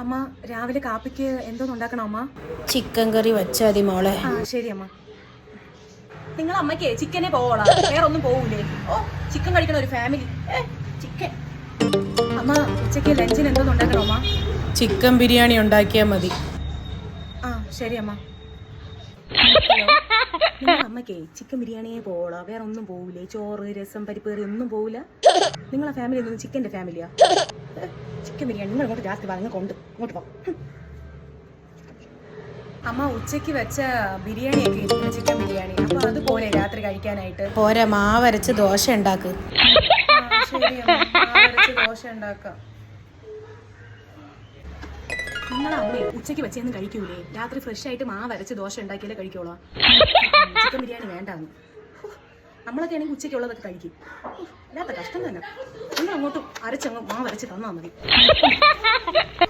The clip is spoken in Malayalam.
അമ്മ രാവിലെ കാപ്പിക്ക് എന്തോന്ന് ഉണ്ടാക്കണം അമ്മ? ചിക്കൻ കറി വെച്ചാൽ മതി മോളെ. ആ ശരി അമ്മ. നിങ്ങൾ അമ്മയ്ക്ക് ചിക്കനെ പോവോളാ. വേറെ ഒന്നും പോവൂലേ. ഓ ചിക്കൻ കഴിക്കണ ഒരു ഫാമിലി ചിക്കൻ. അമ്മ ഉച്ചയ്ക്ക് ലഞ്ചിന് എന്തോന്ന് ഉണ്ടാക്കണം അമ്മ? ചിക്കൻ ബിരിയാണി ഉണ്ടാക്കിയാൽ മതി. ആ ശരി അമ്മ. നിങ്ങൾ അമ്മയ്ക്ക് ചിക്കൻ ബിരിയാണിയെ പോവോളാ. വേറെ ഒന്നും പോവൂലേ. ചോറ് രസം പരിപ്പ് കറി ഒന്നും പോവില്ല നിങ്ങളെ ഫാമിലി ഒന്നും ചിക്കന്റെ ഫാമിലിയാ ചിക്കൻ ബിരിയാണി നിങ്ങൾ ഇങ്ങോട്ട് ജാസ്തി വാങ്ങി കൊണ്ട് ഇങ്ങോട്ട് പോ. അമ്മ ഉച്ചയ്ക്ക് വെച്ച ബിരിയാണിയൊക്കെ ഇരിക്കുന്നു ചിക്കൻ ബിരിയാണി. അപ്പൊ അതുപോലെ രാത്രി കഴിക്കാനായിട്ട്. പോരാ മാവരച്ച് ദോശ ഉണ്ടാക്ക്. ദോശ ഉണ്ടാക്കാം. നിങ്ങളെ ഉച്ചയ്ക്ക് വെച്ചൊന്നും കഴിക്കൂലേ? രാത്രി ഫ്രഷ് ആയിട്ട് മാവരച്ച് ദോശ ഉണ്ടാക്കിയാലേ കഴിക്കോളാം ചിക്കൻ ബിരിയാണി വേണ്ടാന്ന്. നമ്മളൊക്കെ ആണെങ്കിൽ ഉച്ചയ്ക്കുള്ളതൊക്കെ കഴിക്കും. ഇല്ലാത്ത കഷ്ടം തന്നെ. നിങ്ങൾ അങ്ങോട്ട് അരച്ചങ്ങ് മാവരച്ച് തന്നാൽ മതി.